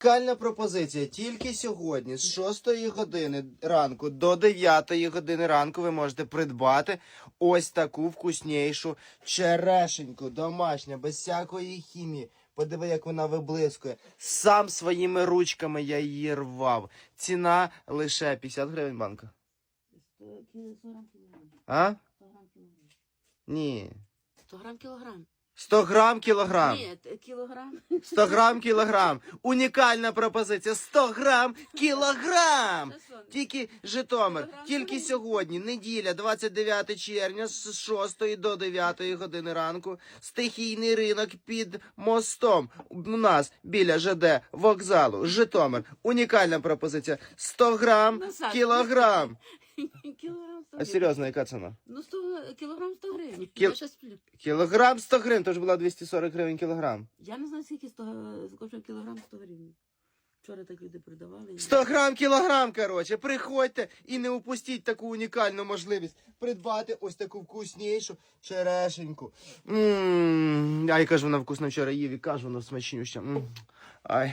Унікальна пропозиція. Тільки сьогодні з 6 години ранку до 9 години ранку ви можете придбати ось таку вкуснішу черешеньку, домашня, без всякої хімії. Подиви, як вона виблискує. Сам своїми ручками я її рвав. Ціна лише 50 гривень банка. 100 кілограм кілограм. А? 100 грам кілограм. Ні. 100 грам кілограм. 100 грам кілограм. Ні, т- кілограм. 100 грам кілограм. Унікальна пропозиція. 100 грам кілограм. Тільки Житомир, Кілограм тільки кілограм. сьогодні, неділя, 29 червня, з 6 до 9 години ранку, стихійний ринок під мостом. У нас біля ЖД вокзалу, Житомир. Унікальна пропозиція. 100 грам кілограм. Кілограм 100 А серйозно, яка ціна? Ну, 100, кілограм 100 гривень. Кіл- Я ще сплю. Кілограм 100 гривень, то ж була 240 гривень кілограм. Я не знаю, скільки 100, коштує кілограм 100 гривень. Вчора так люди продавали. і- 100 грам кілограм, коротше. Приходьте і не упустіть таку унікальну можливість придбати ось таку вкуснішу черешеньку. Ммм, ай, яка ж вона вкусна вчора їв, і каже, вона смачнюща. М. Ай.